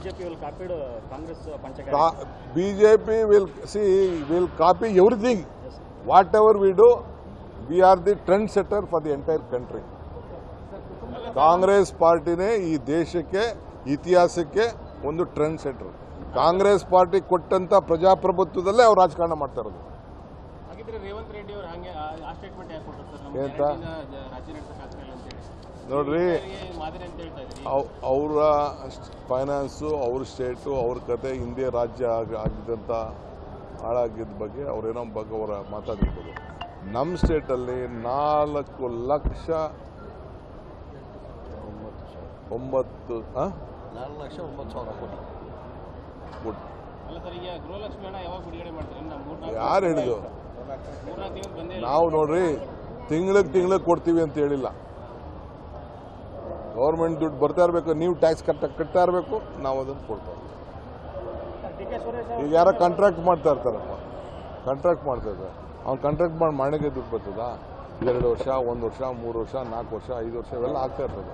BJP will copied Congress ಪಂಚ BJP will see will copy everything whatever we do we are the trend setter for the entire country Congress ಪಾರ್ಟಿನೇ ಈ ದೇಶಕ್ಕೆ ಇತಿಹಾಸಕ್ಕೆ ಒಂದು trend centre Congress party ಕೊಟ್ಟಂತ ಪ್ರಜಾಪ್ರಭುತ್ವದಲ್ಲೇ ಅವ್ರು ರಾಜಕಾರಣ ಮಾಡ್ತಾ ಇರೋದು. ಹಾಗಿದ್ರೆ ರೇವಂತ್ ರೆಡ್ಡಿ ಅವರು ನೋಡ್ರಿ ಇವ್ರಿಗೆ ಮಾದರಿ ಅಂತ ಹೇಳ್ತಾ ಇದ್ರಿ ಅವರ ಫೈನಾನ್ಸು ಅವ್ರ ಸ್ಟೇಟು ಅವ್ರ ಕತೆ ಹಿಂದೆ ರಾಜ್ಯ ಆಗ ಆಗಿದ್ದಂಥ ಹಾಳಾಗಿದ್ದ ಬಗ್ಗೆ ಅವ್ರೇನೋ ಬಗ್ಗೆ ಅವರ ಮಾತಾಡಿರ್ಬೋದು ನಮ್ಮ ಸ್ಟೇಟಲ್ಲಿ ನಾಲ್ಕು ಲಕ್ಷ ಒಂಬತ್ತು? ನಾಲ್ಕು ಲಕ್ಷ ಒಂಬತ್ತು ಸಾವಿರ ಕೋಟಿ. ಕೊಟ್ಟು ಯಾರು ಹೇಳಿದ್ರು. ನಾವು ನೋಡ್ರಿ ತಿಂಗ್ಳಿಗೆ ತಿಂಗಳಿಗೆ ಕೊಡ್ತೀವಿ ಅಂತ ಹೇಳಿಲ್ಲ. ಗೌರ್ಮೆಂಟ್ ದುಡ್ಡು ಬರ್ತಾ ಇರಬೇಕು, ನೀವು ಟ್ಯಾಕ್ಸ್ ಕಟ್ಟ, ಕಟ್ತಾ ಇರಬೇಕು, ನಾವು ಅದನ್ನು ಕೊಡ್ತಾ ಈಗ ಯಾರೋ ಕಾಂಟ್ರಾಕ್ಟ್ ಮಾಡ್ತಾ ಇರ್ತಾರಪ್ಪ. ಕಾಂಟ್ರಾಕ್ಟ್ ಮಾಡ್ತಾ ಇದ್ದಾರೆ. ಅವ್ನು ಕಾಂಟ್ರಾಕ್ಟ್ ಮಾಡಿ ಮಾಡಿಗೆ ದುಡ್ಡು ಬರ್ತದ? ಎರಡು ವರ್ಷ, ಒಂದು ವರ್ಷ, ಮೂರು ವರ್ಷ, ನಾಲ್ಕು ವರ್ಷ, ಐದು ವರ್ಷ ಇವೆಲ್ಲ ಆಗ್ತಾ ಇರ್ತದೆ.